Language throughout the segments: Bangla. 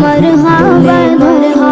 মরহা মরহা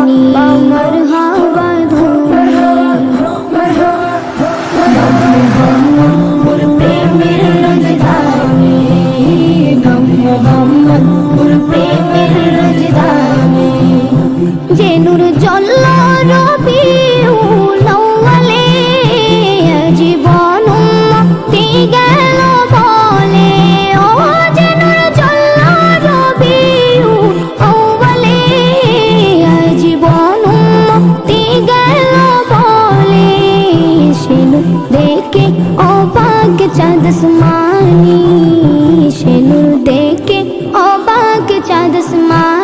আসমানি সেনু দেখে অবাক চাঁদ আসমানি।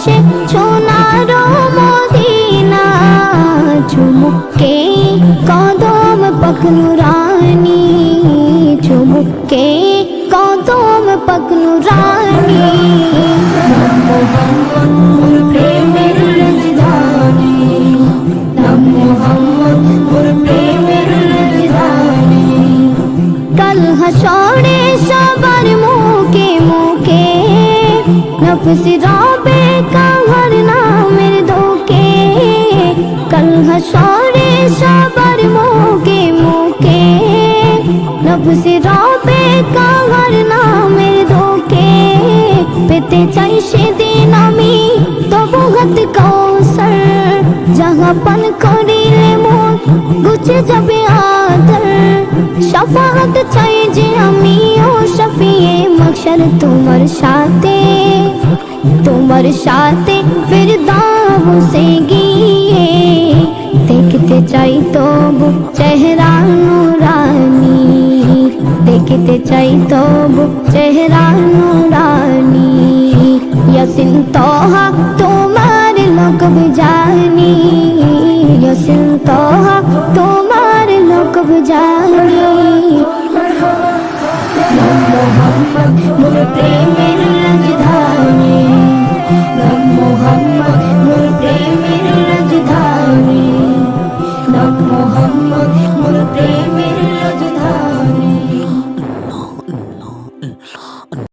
পরশে সোনার মদিনা চুমুকে কদম পকনুরানি চুমুকে কদম পকনুরানি মোহাম্মদ মোর প্রেমের রাজধানী, নাম প্রেমের রাজধানী। কাল হাসরে সবার মুখে মুখে, নফস রবে কাল হাসরে সবার মুখে মুখে নফস রবে কাহার নামের ধোকে পেতে চাই সেদিন আমি তবু হাত কৌসর যাহা পান করিলে মন গুছে যাবে আদর শফাত চাই যে আমি ও শফিয়ে মকসর তোমার সাথে তোমার সাথে ফির দাম সে গিয়ে দেখতে চাই তবু চেহারা নুরানি। ইয়াসিন তোহা তোমার লোকব জানি। ইয়াসিন তোহা তোমার লোকব জানি। মোহাম্মদ মোর প্রেমের রাজধানী। মোহাম্মদ মোর প্রেমের রাজধানী। মোহাম্মদ মোর প্রেমের